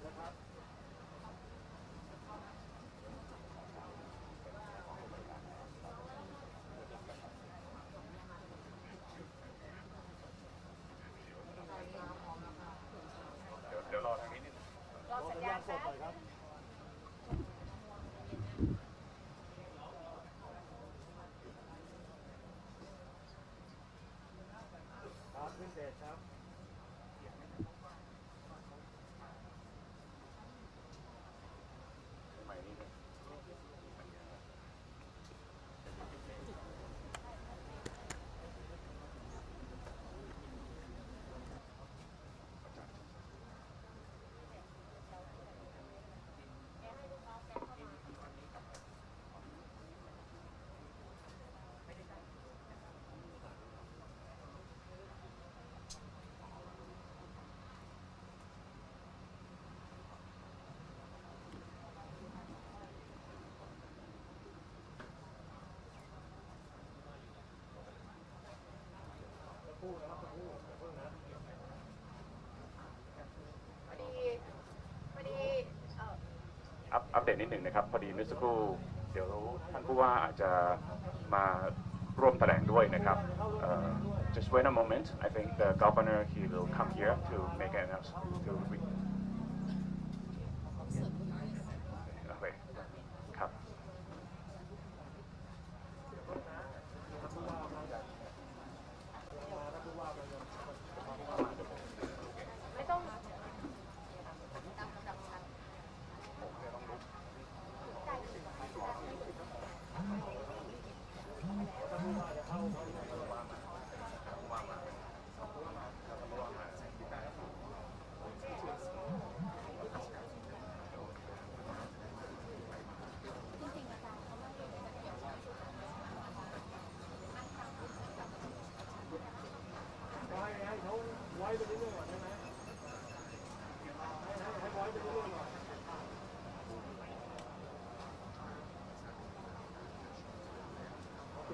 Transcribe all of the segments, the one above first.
นนี้ขึ้นเพจแล้วครับ เดี๋ยวเดี๋ยวรอทางนี้นิดนึง รอสัญญาณ สด แป๊บ หน่อยครับ ครับขึ้นเพจครับ ใหม่นิดนึง สักครู่นะครับสักครู่สักครู่นะ พอดีพอดีเออ อัปอัปเดตนิดหนึ่งนะครับ พอดีเมื่อสักครู่เดี๋ยวท่านผู้ว่าอาจจะมาร่วมแถลงด้วยนะครับเอ่อ just wait a moment I think the governor he will come here to make an announcement to re- โอเคครับ ท่านผู้ว่ามาจากมาท่านผู้ว่ามาจาก ไม่ต้องตามลำดับชั้น ท่านผู้ว่าจะเข้าเข้าที่ไหน ให้ให้เขาไว้ไปเรื่อยๆก่อนได้ไหมให้ให้ให้ไว้ไปเรื่อยๆก่อนโอเค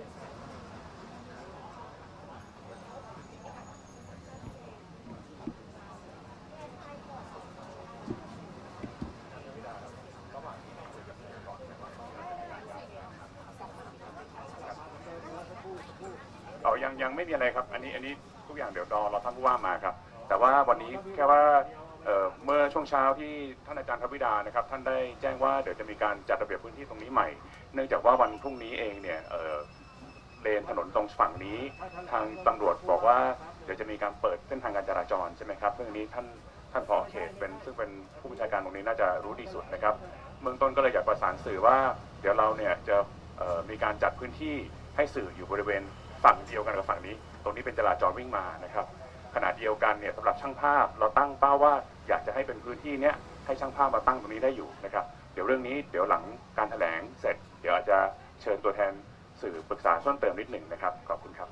เอา ยังยังไม่มีอะไรครับ อันนี้อันนี้ทุกอย่างเดี๋ยวรอเราท่านผู้ว่ามาครับ แต่ว่าวันนี้แค่ว่าเอ่อเมื่อช่วงเช้าที่ท่านอาจารย์ทวิดานะครับ ท่านได้แจ้งว่าเดี๋ยวจะมีการจัดระเบียบพื้นที่ตรงนี้ใหม่ เนื่องจากว่าวันพรุ่งนี้เองเนี่ยเอ่อเลนถนนตรงฝั่งนี้ทางตำรวจบอกว่าเดี๋ยวจะมีการเปิดเส้นทางการจราจรใช่ไหมครับเรื่องนี้ท่านท่านผอเขตเป็นซึ่งเป็นผู้บัญชาการตรงนี้น่าจะรู้ดีสุดนะครับเบื้องต้นก็เลยอยากประสานสื่อว่า เดี๋ยวเราเนี่ยจะมีการจัดพื้นที่ให้สื่ออยู่บริเวณ ฝั่งเดียวกันกับฝั่งนี้ ตรงนี้เป็นจราจรวิ่งมานะครับ ขณะเดียวกันเนี่ยสำหรับช่างภาพเราตั้งเป้าว่าอยากจะให้เป็นพื้นที่เนี้ยให้ช่างภาพมาตั้งตรงนี้ได้อยู่นะครับ เดี๋ยวเรื่องนี้เดี๋ยวหลังการแถลงเสร็จ เดี๋ยวอาจจะเชิญตัวแทนสื่อปรึกษาเพิ่มเติมนิดหนึ่งนะครับขอบคุณครับ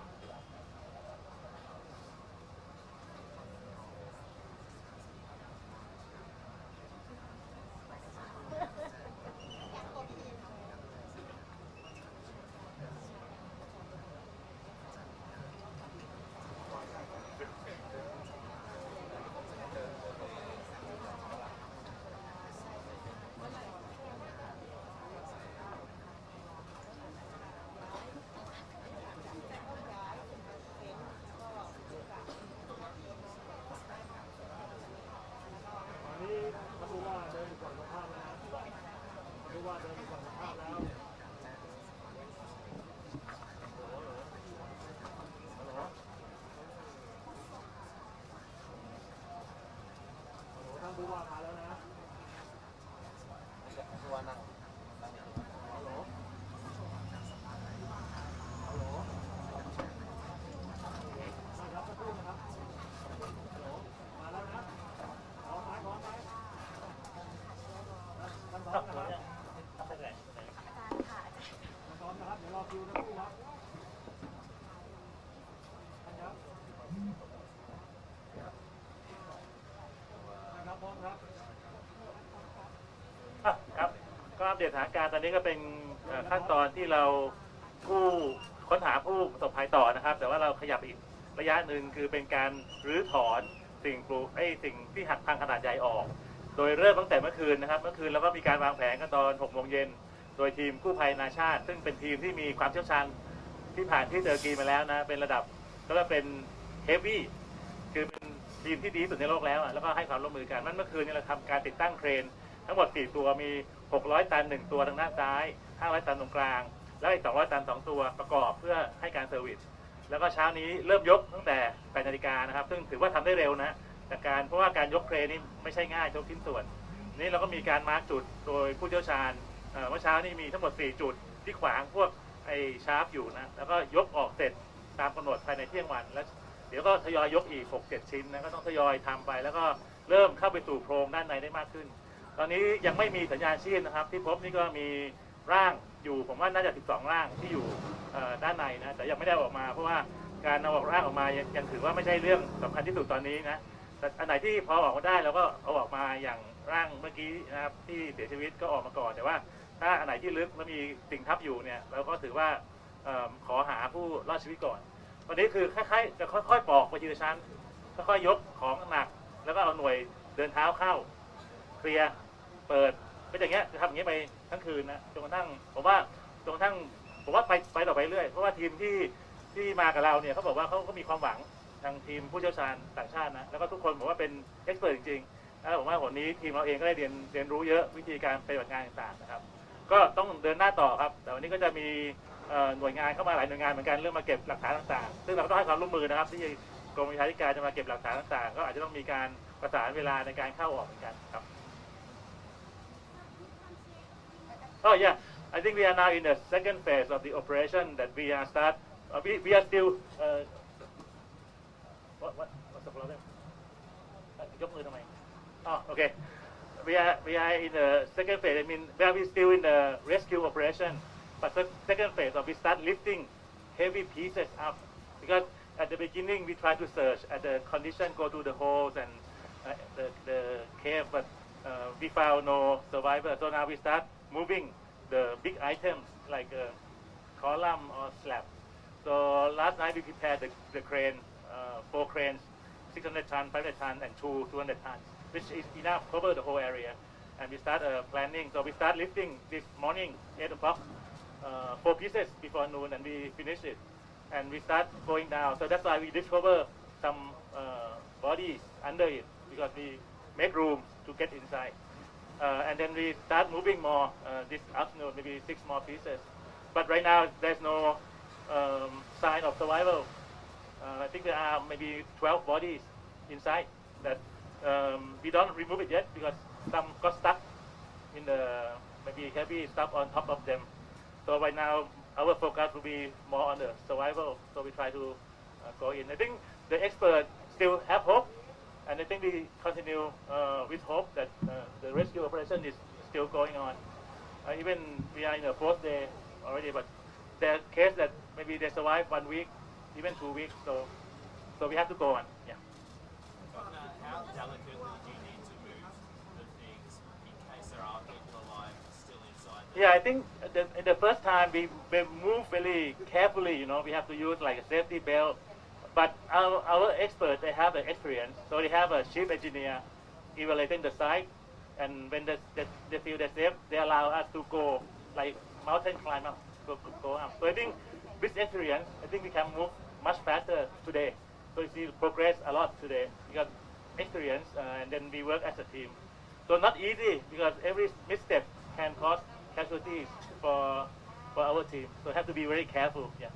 ครับ ก็อัปเดตสถานการณ์ตอนนี้ก็เป็นขั้นตอนที่เราผู้ค้นหาผู้ประสบภัยต่อนะครับ แต่ว่าเราขยับอีกระยะหนึ่งคือเป็นการรื้อถอนสิ่งปลูกไอ้สิ่งที่หักพังขนาดใหญ่ออก โดยเริ่มตั้งแต่เมื่อคืนนะครับ เมื่อคืนแล้วก็มีการวางแผนกันตอน6โมงเย็นโดยทีมกู้ภัยนาชาติ ซึ่งเป็นทีมที่มีความเชี่ยวชาญที่ผ่านที่เตอร์กีมาแล้วนะ เป็นระดับก็เป็นเฮฟวี่คือเป็น ทีมที่ดีที่สุดในโลกแล้วอะแล้วก็ให้ความร่วมมือกันมันเมื่อคืนนี้เราทำการติดตั้งเครน ทั้งหมด 4 ตัวมี 600 ตัน 1 ตัวทางด้านซ้าย 500 ตันตรงกลาง แล้วอีก 200 ตัน 2 ตัวประกอบเพื่อให้การเซอร์วิสแล้วก็เช้านี้เริ่มยกตั้งแต่8นาฬิกานะครับ ซึ่งถือว่าทำได้เร็วนะจากการเพราะว่าการยกเครนนี่ไม่ใช่ง่ายทุกชิ้นส่วน นี่เราก็มีการมาร์กจุดโดยผู้เชี่ยวชาญเอ่อเมื่อเช้านี้มีทั้งหมด 4 จุดที่ขวางพวกไอ้ชาร์ปอยู่นะแล้วก็ยกออกเสร็จตามกำหนดภายในเที่ยงวัน แล้ว ดี๋ยวก็ทยอยยกอีก 6-7 ชิ้นนะก็ต้องทยอยทำไป แล้วก็เริ่มเข้าไปสู่โพรงด้านในได้มากขึ้น ตอนนี้ยังไม่มีสัญญาณชีพนะครับ ที่พบนี่ก็มีร่างอยู่ผมว่าน่าจะ 12 ร่างที่อยู่ด้านในนะแต่ยังไม่ได้ออกมาเพราะว่าการเอาออกร่างออกมายังถือว่าไม่ใช่เรื่องสำคัญที่สุดตอนนี้นะแต่อันไหนที่พอออกมาได้เราก็เอาออกมาอย่างร่างเมื่อกี้นะครับที่เสียชีวิตก็ออกมาก่อนแต่ว่า ถ้าอันไหนที่ลึกแล้วมีสิ่งทับอยู่เนี่ยเราก็ถือว่าเอิ่มขอหาผู้รอดชีวิตก่อน วันนี้คือคล้ายๆจะค่อยๆปอกไปทีละชั้นค่อยๆยกของหนัก แล้วก็เอาหน่วยเดินเท้าเข้า เคลียร์เปิดเป็นอย่างเงี้ยจะทำอย่างเงี้ยไปทั้งคืนนะจนกระทั่งผมว่าจนกระทั่งผมว่าไปไปต่อไปเรื่อยเพราะว่าทีมที่ที่มากับเราเนี่ยเขาบอกว่าเขาก็มีความหวังทางทีมผู้เชี่ยวชาญต่างชาตินะแล้วก็ทุกคนผมว่าเป็นเอ็กซ์เพรสจริงๆแล้วผมว่าวันนี้ทีมเราเองก็ได้เรียนเรียนรู้เยอะวิธีการปฏิบัติงานต่างๆนะครับ ก็ต้องเดินหน้าต่อครับ แต่วันนี้ก็จะมี หน่วยงานเข้ามาหลายหน่วยงานเหมือนกันเรื่องมาเก็บหลักฐานต่างๆ ซึ่งเราก็ต้องให้ความร่วมมือนะครับ ที่กรมวิชาธิการจะมาเก็บหลักฐานต่างๆ ก็อาจจะต้องมีการประสานเวลาในการเข้าออกเหมือนกันครับ Oh yeah, I think we are now in the second phase of the operation that we are start. Uh, we we are still. Uh, what what what's the problem? อะยกมือทำไม Oh, okay. We are we are in the second phase. I mean, we are still in the rescue operation, but the second phase of we start lifting heavy pieces up because at the beginning we try to search at the condition, go to the holes and uh, the the cave, but uh, we found no survivor. So now we start moving the big items like a column or slab. So last night we prepared the, the crane, uh, four cranes, 600 ton, 500 ton, and two 200 tons, which is enough cover the whole area. And we start uh, planning. So we start lifting this morning, 8 o'clock, uh, four pieces before noon, and we finish it. And we start going down. So that's why we discover some uh, bodies under it because we make room to get inside. Uh, and then we start moving more uh, this afternoon, maybe six more pieces. But right now, there's no um, sign of survival. Uh, I think there are maybe 12 bodies inside that um, we don't remove it yet because some got stuck in the maybe heavy stuff on top of them. So right now, our focus will be more on the survival. So we try to uh, go in. I think the experts still have hope, and I think we continue uh, with hope that uh, the rescue operation is still going on. Uh, even we are in the fourth day already, but there are cases that maybe they survive one week, even two weeks. So, so we have to go on. Yeah. Governor, how delicately do you need to move the things in case there are people alive still inside them? Yeah, I think the, the first time we, we move very carefully, you know, we have to use like a safety belt. But our, our experts, they have the experience. So they have a chief engineer evaluating the site. And when they, they, they feel they're safe, they allow us to go like mountain climb up, go, go up. So I think with experience, I think we can move much faster today. So you see progress a lot today because experience uh, and then we work as a team. So not easy because every misstep can cause casualties for for our team. So have to be very careful. Yeah.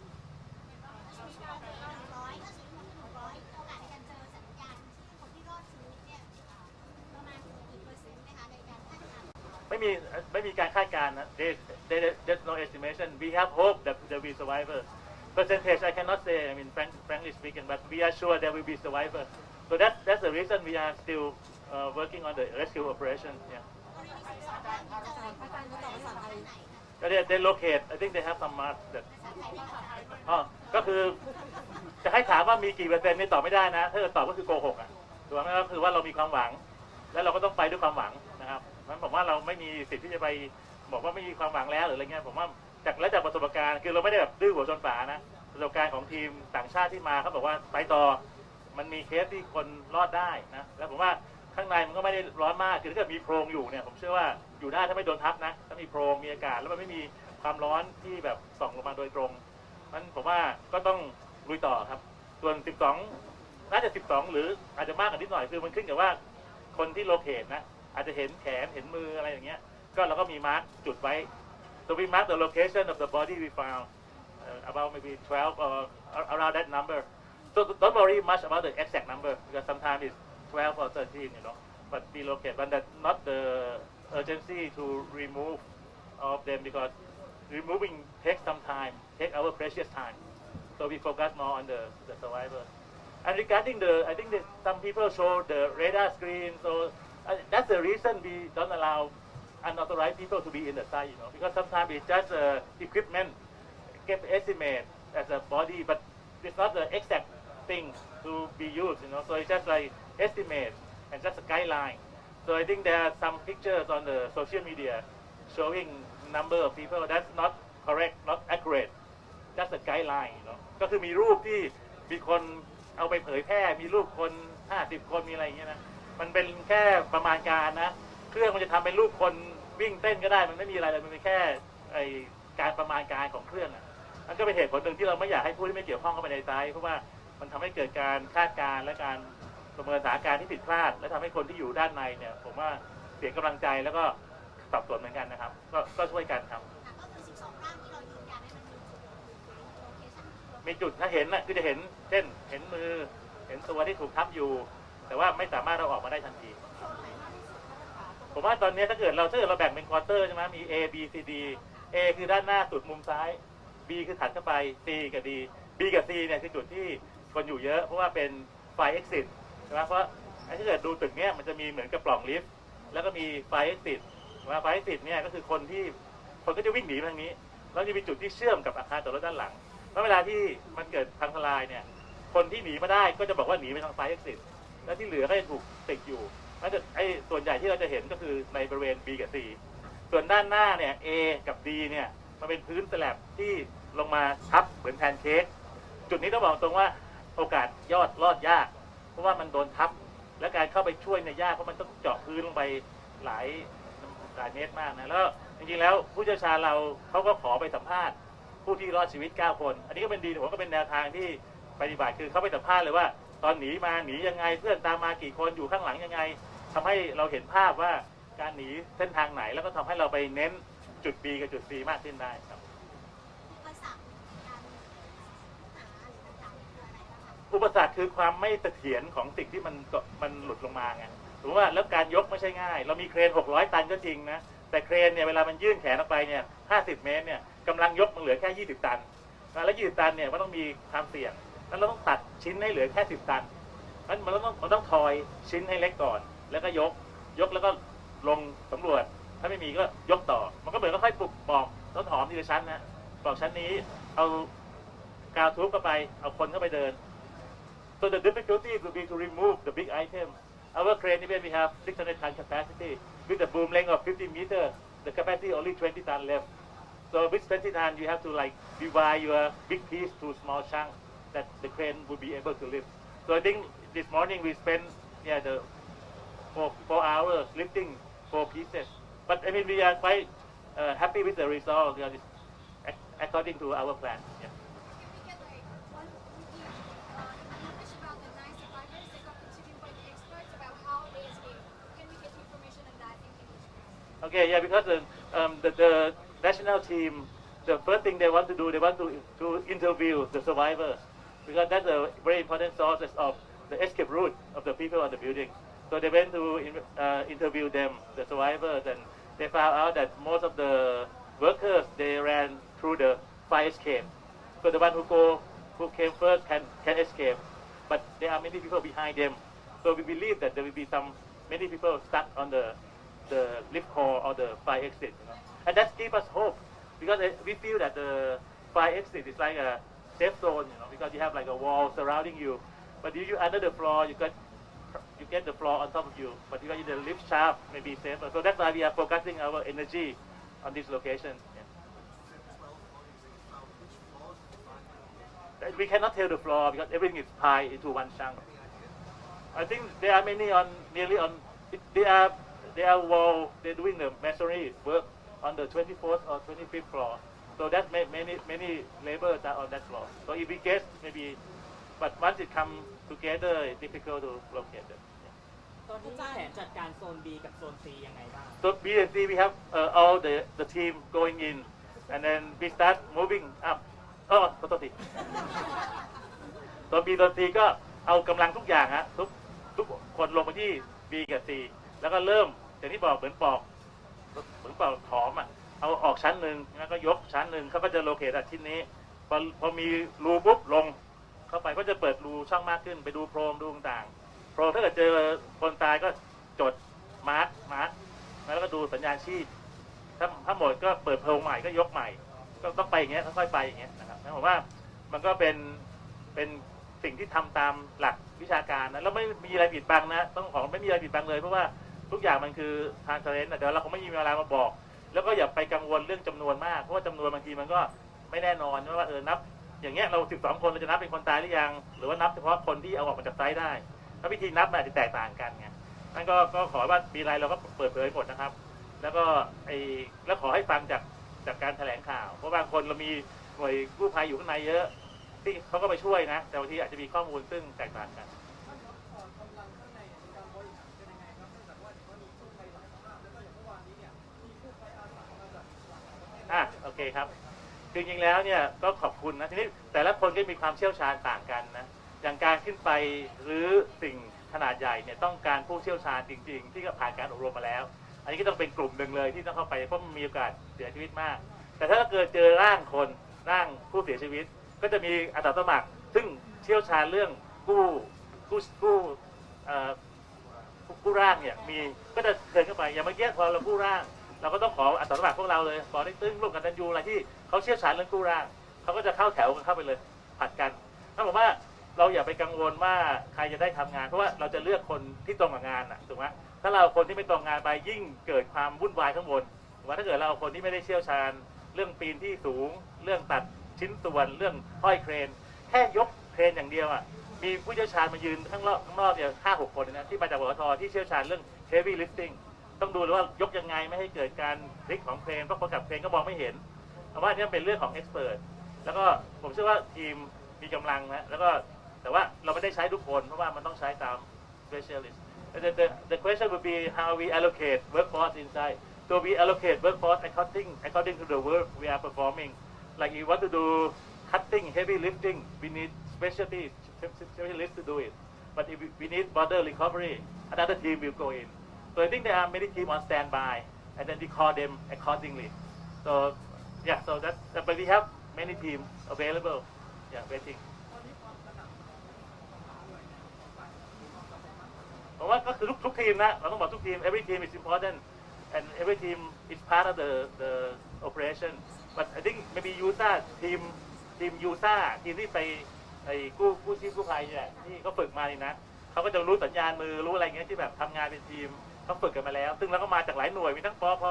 ร้อยก็ถึงหกร้อยโอกาสในการเจอสัญญาณที่คนที่รอดชีวิตเนี่ยประมาณกี่เปอร์เซ็นต์นะคะในการคาดการณ์ไม่มีไม่มีการคาดการณ์นะ There there there's no estimation we have hope that there will be survivor percentage I cannot say I mean frank, frankly speaking but we are sure there will be survivor so that that's the reason we are still uh, working on the rescue operation yeah ก็ they they locate I think they have some marks that อ๋อก็คือ จะให้ถามว่ามีกี่เปอร์เซ็นต์นี่ตอบไม่ได้นะ ถ้าเกิดตอบก็คือโกหกอะถูกไหมก็คือว่าเรามีความหวัง แล้วเราก็ต้องไปด้วยความหวังนะครับงั้นผมว่าเราไม่มีสิทธิ์ที่จะไปบอกว่าไม่มีความหวังแล้วหรืออะไรเงี้ยผมว่าจากและจากประสบการณ์ คือเราไม่ได้แบบดื้อหัวชนฝานะประสบการณ์ของทีมต่างชาติที่มาเขาบอกว่าไปต่อมันมีเคสที่คนรอดได้นะแล้วผมว่าข้างในมันก็ไม่ได้ร้อนมากคือถ้าเกิดมีโพรงอยู่เนี่ยผมเชื่อว่า อยู่ได้ถ้าไม่โดนทับนะ ถ้ามีโพรงมีอากาศแล้วมันไม่มีความร้อนที่แบบส่องลงมาโดยตรงมันผมว่าก็ต้องลุยต่อครับ ส่วน 12 น่าจะ 12 หรืออาจจะมากกว่านิดหน่อยคือมันขึ้นกับว่าคนที่โลเคตนะอาจจะเห็นแขนเห็นมืออะไรอย่างเงี้ย ก็เราก็มีมาร์กจุดไว้ so we mark the location of the body we found uh, about maybe 12 or around that number so don't worry much about the exact number because sometimes it's 12 or 13 you know but we locate but that not the urgency to remove of them because removing takes some time take our precious time so we focus more on the, the survivor and regarding the, I think that some people show the radar screen, so uh, that's the reason we don't allow unauthorized people to be in the site, you know, because sometimes it's just uh, equipment, get estimate as a body, but it's not the exact thing to be used, you know, so it's just like estimate and just a guideline. So I think there are some pictures on the social media showing number of people. That's not correct, not accurate. just a guideline เนาะก็คือมีรูปที่มีคนเอาไปเผยแพร่ มีรูปคน 50 คนมีอะไรอย่างเงี้ยนะ มันเป็นแค่ประมาณการนะ เครื่องมันจะทำเป็นรูปคนวิ่งเต้นก็ได้ มันไม่มีอะไรเลย มันเป็นแค่ไอการประมาณการของเครื่องอะนั่นก็เป็นเหตุผลหนึ่งที่เราไม่อยากให้ผู้ที่ไม่เกี่ยวข้องเข้าไปในไซต์เพราะว่ามันทำให้เกิดการคาดการณ์และการ ประเมินสถานการณ์ที่ผิดพลาด และทำให้คนที่อยู่ด้านในเนี่ย ผมว่าเสียกำลังใจแล้วก็สับสนเหมือนกันนะครับ ก็ก็ช่วยกันครับค่ะก็คือ12ร่างที่เรายืนยันให้มันมีจุดโลเคชั่นมีจุดถ้าเห็นน่ะคือจะเห็นเช่น เห็นมือ เห็นตัวที่ถูกทับอยู่ แต่ว่าไม่สามารถเราออกมาได้ทันที ผมว่าตอนนี้ถ้าเกิดเราถ้าเกิดเราแบ่งเป็นควอเตอร์ใช่ไหมมี A B C D A คือด้านหน้าสุดมุมซ้าย B คือถัดเข้าไป C กับ D B กับ C เนี่ยคือจุดที่คนอยู่เยอะ เพราะว่าเป็นไฟ exit ใช่ไหมเพราะไอ้ถ้าเกิดดูตึกเนี้ยมันจะมีเหมือนกับปล่องลิฟต์แล้วก็มีไฟ exit ว่าไฟ exit เนี่ยก็คือคนที่คนก็จะวิ่งหนีทางนี้ แล้วจะมีจุดที่เชื่อมกับอาคารจอดรถด้านหลังเพราะเวลาที่มันเกิดพังทลายเนี่ย คนที่หนีมาได้ก็จะบอกว่าหนีไปทางไฟ exit แล้วที่เหลือก็จะถูกติดอยู่นั่นไอ้ส่วนใหญ่ที่เราจะเห็นก็คือในบริเวณ B กับ C ส่วนด้านหน้าเนี่ย A กับ D เนี่ยมันเป็นพื้นสแลบที่ลงมาทับเหมือนแพนเค้กจุดนี้ต้องบอกตรงว่าโอกาสยอดรอดยาก ราะว่ามันโดนทับ และการเข้าไปช่วยเนี่ยากเพราะมันต้องเจาะพื้นลงไปหลายหลายเมตรมากนะแล้วจริงๆแล้วผู้เชี่ยวชาญเราเขาก็ขอไปสัมภาษณ์ ผู้ที่รอดชีวิต 9 คน อันนี้ก็เป็นดีผมก็เป็นแนวทางที่ปฏิบัติคือเขาไปสัมภาษณ์เลยว่า ตอนหนีมาหนียังไงเพื่อนตามมากี่คนอยู่ข้างหลังยังไงทำให้เราเห็นภาพว่าการหนีเส้นทางไหน แล้วก็ทำให้เราไปเน้นจุด B กับจุด C มากขึ้นได้ครับ อุปสรรคการหาหรือต่างๆคือ อุปสรรคคือความไม่เสถียรของสิ่งที่มันมันหลุดลงมาไงถือว่าแล้วการยกไม่ใช่ง่าย เรามีเครน 600 ตันก็จริงนะ แต่เครนเนี่ยเวลามันยื่นแขนออกไปเนี่ย 50 เมตรเนี่ยกำลังยกมันเหลือแค่ 20 ตัน แล้ว 20 ตันเนี่ยมันต้องมีความเสี่ยงนั้นเราต้องตัดชิ้นให้เหลือแค่ 10 ตันนั้นมันต้องมันต้องทอยชิ้นให้เล็กก่อน แล้วก็ยก ยกแล้วก็ลงสำรวจ ถ้าไม่มีก็ยกต่อ มันก็เหมือนก็ค่อยปลูกปอกต้นหอมทีละชั้นนะปอกชั้นนี้ เอากาวทุบเข้าไป เอาคนเข้าไปเดิน So the difficulty would be to remove the big item. Our crane, even we have 600 ton capacity, with a boom length of 50 meter, the capacity only 20 ton left. So with 20 ton, you have to like divide your big piece to small chunks that the crane would be able to lift. So I think this morning we spent yeah the four, four hours lifting four pieces. But I mean we are quite uh, happy with the result. You know, according to our plan. Yeah. Can we get like one quick uh, information about the nine survivors that got interviewed by the experts about how they escaped? Can we get information on that in English? please? Okay, yeah, because the, um, the, the national team, the first thing they want to do, they want to, to interview the survivors because that's a very important source of the escape route of the people on the building. So they went to uh, interview them, the survivors, and they found out that most of the workers they ran through the fire escape. So the one who go, who came first can can escape, but there are many people behind them. So we believe that there will be some many people stuck on the the lift core or the fire exit. You know? And that gives us hope because uh, we feel that the fire exit is like a safe zone, you know, because you have like a wall surrounding you. But if you under the floor, you got you get the floor on top of you. But if you're the lift shaft, maybe safer. So that's why we are focusing our energy on this location. We cannot tell the floor because everything is piled into one chunk. I think there are many on nearly on. They are they are wall. They're doing the masonry work on the 24th or 25th floor. So that may, many many laborers are on that floor. So if we guess maybe, but once it come together, it's difficult to locate them. Yeah. ตอนนี้แผนจัดการโซน B กับโซน C ยังไงบ้าง So B and C we have uh, all the the team going in, and then we start moving up. Oh, ขอโทษทีตัว B ตัว C ก็เอากำลังทุกอย่างฮะทุกทุกคนลงไปที่ B กับ C แล้วก็เริ่ม อย่างที่บอกเหมือนปอกเหมือนปอกหอมอะเอาออกชั้นหนึ่งแล้วก็ยกชั้นหนึ่งเขาก็จะโลเคตชิ้นนี้พอพอมีรูปุ๊บลง เข้าไปก็จะเปิดรูช่องมากขึ้น ไปดูโพรงดูต่างๆโพรงถ้าเกิดเจอคนตายก็จดมาร์กมาร์กแล้วก็ดูสัญญาณชีพถ้าถ้าหมดก็เปิดโพรงใหม่ก็ยกใหม่ ก็ต้องไปอย่างเงี้ยค่อยๆไปอย่างเงี้ยนะครับผมว่ามันก็เป็นเป็นสิ่งที่ทำตามหลักวิชาการนะแล้วไม่มีอะไรปิดบังนะ ต้องของไม่มีอะไรปิดบังเลยเพราะว่า ทุกอย่างมันคือทางเทรนเดี๋ยวเราคงไม่มีเวลามาบอก แล้วก็อย่าไปกังวลเรื่องจำนวนมาก เพราะว่าจำนวนบางทีมันก็ไม่แน่นอนว่าเออนับ อย่างเงี้ยเรา12คนเราจะนับเป็นคนตายหรือยัง หรือว่านับเฉพาะคนที่เอาออกมาจากไซต์ได้แล้ววิธีนับมันอาจจะแตกต่างกันไงนั่นก็ก็ขอว่ามีอะไรเราก็เปิดเผยหมดนะครับ แล้วก็ไอ้แล้วขอให้ฟังจากจากการแถลงข่าว เพราะบางคนเรามีหน่วยกู้ภัยอยู่ข้างในเยอะที่เขาก็ไปช่วยนะ แต่บางทีอาจจะมีข้อมูลซึ่งแตกต่างกัน อะโอเคครับคือจริงๆแล้วเนี่ยก็ขอบคุณนะทีนี้แต่ละคนก็มีความเชี่ยวชาญต่างกันนะอย่างการขึ้นไปหรือสิ่งขนาดใหญ่เนี่ยต้องการผู้เชี่ยวชาญจริง ๆ ที่ก็ผ่านการอบรมมาแล้ว อันนี้ก็ต้องเป็นกลุ่มหนึ่งเลยที่ต้องเข้าไปเพราะมันมีโอกาสเสียชีวิตมาก แต่ถ้าเกิดเจอร่างคนร่างผู้เสียชีวิต ก็จะมีอาสาสมัคร ซึ่งเชี่ยวชาญเรื่องกู้กู้กู้เอ่อผู้ร่างเนี่ยมีก็จะเดินเข้าไปอย่างเมื่อกี้พอเราผู้ร่าง เราก็ต้องขออาสาสมัครพวกเราเลยขอได้ตึ้งร่วมกันตันยูอะไรที่เขาเชี่ยวชาญเรื่องกู้ร่างเขาก็จะเข้าแถวกันเข้าไปเลยผัดกันถ้าบอกว่าเราอย่าไปกังวลว่าใครจะได้ทำงาน เพราะว่าเราจะเลือกคนที่ตรงกับงานอะถูกไหมถ้าเราเอาคนที่ไม่ตรงงานไปยิ่งเกิดความวุ่นวายข้างบนถูกไหมถ้าเกิดเราเอาคนที่ไม่ได้เชี่ยวชาญ เรื่องปีนที่สูง เรื่องตัดชิ้นส่วนเรื่องห้อยเครน แค่ยกเครนอย่างเดียวอะมีผู้เชี่ยวชาญมายืนข้างนอกข้างนอกเนี่ยห้าหกคนนะที่มาจากวทที่เชี่ยวชาญเรื่อง heavy lifting ต้องดูว่ายกยังไงไม่ให้เกิดการพลิกของเครนเพราะคนขับเครนก็มองไม่เห็นแต่ว่านี่เป็นเรื่องของ expert แล้วก็ผมเชื่อว่าทีมมีกำลังนะแล้วก็แต่ว่าเราไม่ได้ใช้ทุกคนเพราะว่ามันต้องใช้ตาม specialist the, the, the question would be how we allocate workforce inside so we allocate workforce according according to the work we are performing like you want to do cutting heavy lifting we need specialty specialists to do it but if we- we need border recovery another team will go in so I think there are many teams on standby and then we call them accordingly so yeah so that but we have many teams available yeah waiting ผมว่าก็คือทุกทุกทีมนะเราต้องบอกทุกทีม every team is important and every team is part of the the operation but I think maybe USA ทีมทีม USA ทีมที่ไปไอ้กู้กู้ชีพกู้ภัยเนี่ยที่เขาฝึกมานี่นะเขาก็จะรู้สัญญาณมือรู้อะไรเงี้ยที่แบบทำงานเป็นทีม เขาฝึกกันมาแล้ว ซึ่งเราก็มาจากหลายหน่วยมีทั้งปอพ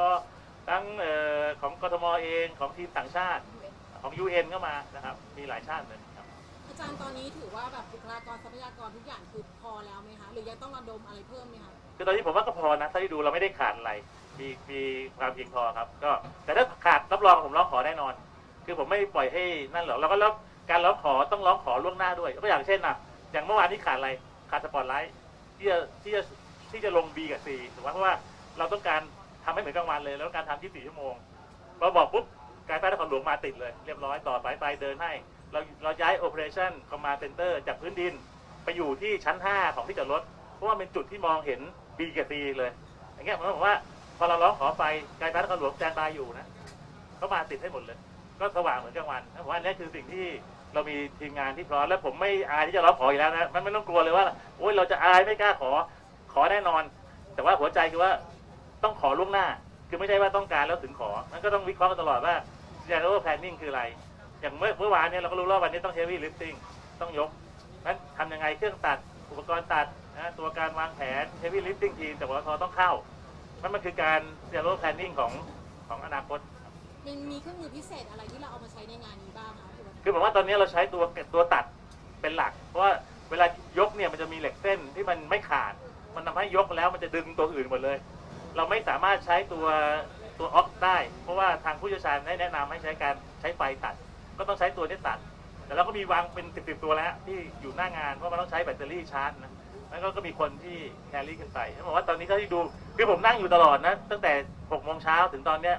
ทั้งเอ่อของกทมเองของทีมต่างชาติของ UN ก็มานะครับ มีหลายชาติเลยครับอาจารย์ตอนนี้ถือว่าแบบบุคลากรทรัพยากรทุกอย่างคือพอแล้วไหมคะหรือยังต้องระดมอะไรเพิ่มไหมคะคือตอนนี้ผมว่าก็พอนะถ้าที่ดูเราไม่ได้ขาดอะไรมีมีความเพียงพอครับ ก็แต่ถ้าขาดรับรองผมร้องขอแน่นอน คือผมไม่ปล่อยให้นั่นหรอกแล้วก็แล้วการร้องขอต้องร้องขอล่วงหน้าด้วยก็อย่างเช่นนะอย่างเมื่อวานนี้ขาดอะไรขาดสปอตไลท์ที่จะที่จะ ที่จะลง B กับ C ถูกไหมเพราะว่าเราต้องการทำให้เหมือนกลางวันเลยแล้วการทำ24ชั่วโมงพอบอกปุ๊บการไฟนครหลวงมาติดเลย เรียบร้อยต่อสายไฟเดินให้ เราเราย้าย Operation Command Center จากพื้นดิน ไปอยู่ที่ชั้น 5 ของที่จอดรถ เพราะว่าเป็นจุดที่มองเห็น B กับ C เลย อย่างเงี้ยผมบอกว่าพอเราร้องขอไฟการไฟนครหลวงแจนบายอยู่นะเขามาติดให้หมดเลย ก็สว่างเหมือนกลางวันผมว่าอันนี้คือสิ่งที่เรามีทีมงานที่พร้อมและผมไม่อายที่จะร้องขออีกแล้วนะมันไม่ต้องกลัวเลยว่าโอ๊ยเราจะอายไม่กล้าขอ อแน่นอน แต่ว่าหัวใจคือว่าต้องขอล่วงหน้า คือไม่ใช่ว่าต้องการแล้วถึงขอ มันก็ต้องวิเคราะห์กันตลอดว่า general planning คืออะไร อย่างเมื่อเมื่อวานเนี่ยเราก็รู้แล้ววันนี้ต้อง heavy lifting ต้องยกนั้นทำยังไงเครื่องตัดอุปกรณ์ตัดนะตัวการวางแผน heavy lifting ทีมจากวทต้องเข้า มันมันคือการ general planning ของของอนาคตมันมีเครื่องมือพิเศษอะไรที่เราเอามาใช้ในงานนี้บ้างคะคือผมว่าตอนนี้เราใช้ตัวตัวตัดเป็นหลัก เพราะว่าเวลายกเนี่ยมันจะมีเหล็กเส้นที่มันไม่ขาด มันทำให้ยกแล้วมันจะดึงตัวอื่นหมดเลย เราไม่สามารถใช้ตัวตัวออกได้ เพราะว่าทางผู้เชี่ยวชาญได้แนะนำให้ใช้การใช้ไฟตัด ก็ต้องใช้ตัวนี้ตัด แต่เราก็มีวางเป็นสิบสิบตัวแล้วที่อยู่หน้างานเพราะมันต้องใช้แบตเตอรี่ชาร์จนะแล้วก็มีคนที่แคลรี่ขึ้นไปผมบอกว่าตอนนี้เท่าที่ดูคือผมนั่งอยู่ตลอดนะ ตั้งแต่หกโมงเช้าถึงตอนเนี้ย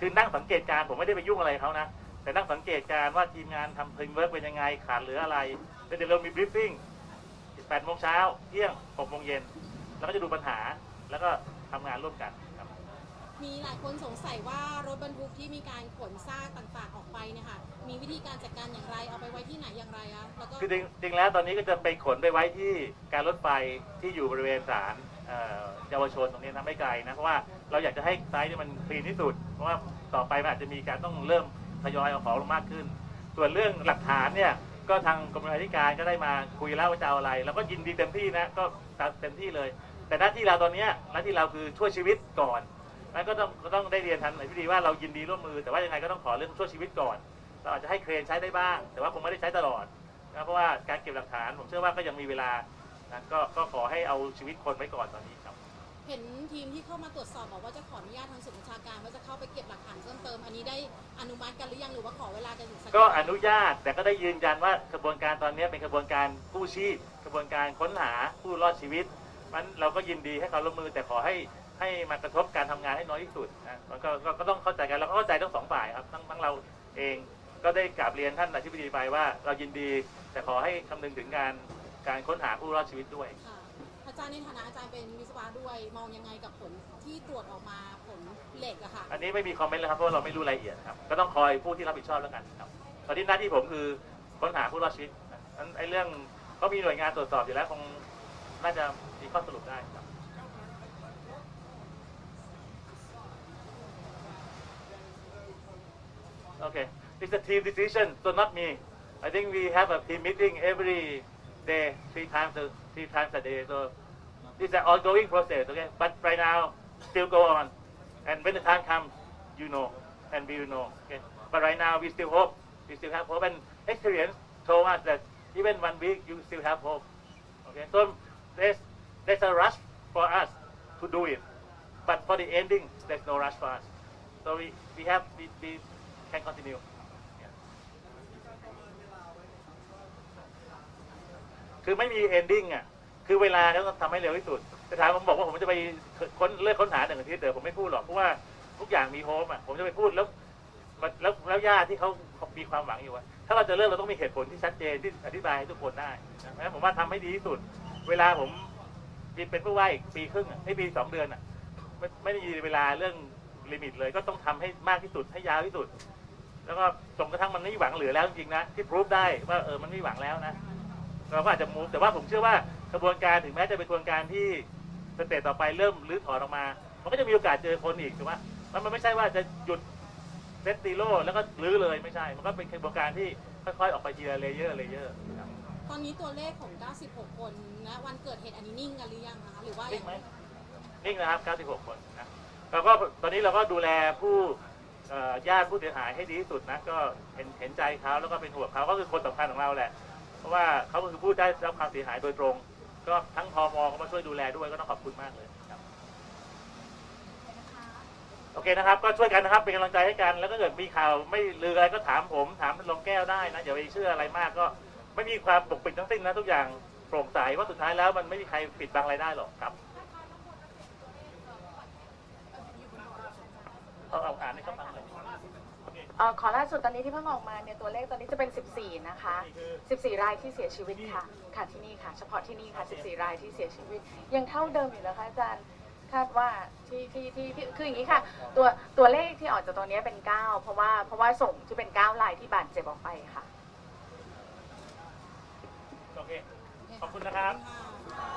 คือนั่งสังเกตการผมไม่ได้ไปยุ่งอะไรเขานะแต่นั่งสังเกตการว่าทีมงานทำเพลงเวิร์กเป็นยังไงขาดเหลืออะไรแล้วเดี๋ยวเรามีบรีฟฟิ้ง8โมงเช้าเที่ยง6โมงเย็น แล้วก็จะดูปัญหาแล้วก็ทำงานร่วมกันครับ มีหลายคนสงสัยว่ารถบรรทุกที่มีการขนซากต่างๆออกไปเนี่ยค่ะมีวิธีการจัดการอย่างไรเอาไปไว้ที่ไหนอย่างไรอะแล้วก็คือจริงจริงแล้วตอนนี้ก็จะไปขนไปไว้ที่การรถไฟที่อยู่บริเวณศาลเอ่อเยาวชนตรงนี้นะไม่ไกลนะเพราะว่าเราอยากจะให้ไซต์นี่มันคลีนที่สุด เพราะว่าต่อไปมันอาจจะมีการต้องเริ่มทยอยเอาของลงมากขึ้น ส่วนเรื่องหลักฐานเนี่ย ก็ทางกรมธิการก็ได้มาคุยแล้วว่าจะเอาอะไร แล้วก็ยินดีเต็มที่นะก็เต็มที่เลย แต่หน้าที่เราตอนนี้หน้าที่เราคือช่วยชีวิตก่อนแล้วก็ต้องก็ต้องได้เรียนทันในพิธีว่าเรายินดีร่วมมือแต่ว่ายังไงก็ต้องขอเรื่องช่วยชีวิตก่อนเราอาจจะให้เครนใช้ได้บ้าง แต่ว่าคงไม่ได้ใช้ตลอดนะเพราะว่าการเก็บหลักฐาน ผมเชื่อว่าก็ยังมีเวลานะก็ก็ขอให้เอาชีวิตคนไว้ก่อนตอนนี้ เห็นทีมที่เข้ามาตรวจสอบบอกว่าจะขออนุญาตทางศูนย์บัญชาการว่าจะเข้าไปเก็บหลักฐานเพิ่มเติมอันนี้ได้อนุมัติกันหรือยังหรือว่าขอเวลากันอีกสักก็อนุญาตแต่ก็ได้ยืนยันว่ากระบวนการตอนนี้เป็นกระบวนการกู้ชีพกระบวนการค้นหาผู้รอดชีวิตมันเราก็ยินดีให้เขาร่วมมือแต่ขอให้ให้มากระทบการทำงานให้น้อยที่สุดนะมันก็ก็ก็ต้องเข้าใจกันแล้วก็เข้าใจทั้งสองฝ่ายครับทั้งทั้งเราเองก็ได้กราบเรียนท่านอธิบดีไปว่า เรายินดีแต่ขอให้คำนึงถึงการการค้นหาผู้รอดชีวิตด้วย อาจารย์ในฐานะอาจารย์เป็นวิศวะด้วยมองยังไงกับผลที่ตรวจออกมาผลเหล็กอะค่ะ อันนี้ไม่มีคอมเมนต์เลยครับเพราะว่าเราไม่รู้รายละเอียดครับ ก็ต้องคอยผู้ที่รับผิดชอบแล้วกันครับ ตอนนี้หน้าที่ผมคือค้นหาผู้รอดชีวิตนะนั้นไอ้เรื่องเขามีหน่วยงานตรวจสอบอยู่แล้วคงน่าจะมีข้อสรุปได้ครับ Okay, it's a team decision, so not me. I think we have a team meeting every day, three times a three times a day. So it's an ongoing process. Okay, but right now still go on, and when the time comes, you know, and we will know. Okay, but right now we still hope. We still have hope, and experience told us that even one week you still have hope. Okay, so there's there's a rush for us to do it, but for the ending, there's no rush for us. So we we have we, we can continue. Yeah. คือไม่มี ending อ่ะ คือเวลาแล้วต้องทำให้เร็วที่สุดแต่ถามผมบอกว่าผมจะไปค้นเลือกค้นหาหนึ่งอาทิตย์เดี๋ยวผมไม่พูดหรอกเพราะว่าทุกอย่างมีโฮปอะผมจะไปพูดแล้วแล้วแล้วญาติที่เขามีความหวังอยู่ว่าถ้าเราจะเลิกเราต้องมีเหตุผลที่ชัดเจนที่อธิบายให้ทุกคนได้นะผมว่าทำให้ดีที่สุด เวลาผมเป็นผู้ว่าอีกปีครึ่งอะให้ปีสองเดือนอะไม่ไม่ได้มีเวลาเรื่องลิมิตเลย ก็ต้องทำให้มากที่สุดให้ยาวที่สุด แล้วก็จนกระทั่งมันไม่หวังเหลือแล้วจริงๆนะที่พิสูจได้ว่าเออมันไม่หวังแล้วนะ เราก็อาจจะมูฟแต่ว่าผมเชื่อว่ากระบวนการถึงแม้จะเป็นกระบวนการที่สเตจต่อไปเริ่มรื้อถอนออกมา มันก็จะมีโอกาสเจอคนอีกถูกไหมมันมันไม่ใช่ว่าจะหยุดเซตตีโร่แล้วก็รื้อเลยไม่ใช่ มันก็เป็นกระบวนการที่ค่อยๆออกไปทีละเลเยอร์เลเยอร์ตอนนี้ตัวเลขของ 96 คนนะวันเกิดเหตุอันนี้นิ่งกันหรือยังคะหรือว่านิ่ยังงไหมนิ่งนะครับ 96 คนนะเราก็ตอนนี้เราก็ดูแลผู้เอ่อญาติผู้เสียหายให้ดีที่สุดนะก็เห็นเห็นใจเขาแล้วก็เป็นห่วงเขาก็คือคนสำคัญของเราแหละเพ ราะว่าเขาก็คือผู้ได้รับความเสียหายโดยตรง ก็ทั้งพมก็มาช่วยดูแลด้วยก็ต้องขอบคุณมากเลยครับโอเคนะครับ ก็ช่วยกันนะครับ เป็นกำลังใจให้กัน แล้วก็เกิดมีข่าวไม่ลืออะไรก็ถามผม ถามท่านรองแก้วได้นะอย่าไปเชื่ออะไรมากก็ไม่มีความปกปิดทั้งสิ้นนะทุกอย่างโปร่งใสว่าสุดท้ายแล้วมันไม่มีใครปิดบังอะไรได้หรอกครับเอาเอาอ่านให้เขาฟังเลย เอ่อขอล่าสุดตอนนี้ที่เพิ่งออกมาเนี่ยตัวเลขตอนนี้จะเป็น 14 นะคะ 14 รายที่เสียชีวิตค่ะ ค่ะที่นี่ค่ะ เฉพาะที่นี่ค่ะ 14 รายที่เสียชีวิต ยังเท่าเดิมอยู่นะคะอาจารย์ คาดว่าที่ที่ที่ที่คืออย่างนี้ค่ะ ตัวตัวเลขที่ออกจากตัวเนี้ยเป็น 9 เพราะว่าเพราะว่าส่งที่เป็น 9 รายที่บาดเจ็บออกไปค่ะ โอเค ขอบคุณนะครับค่ะ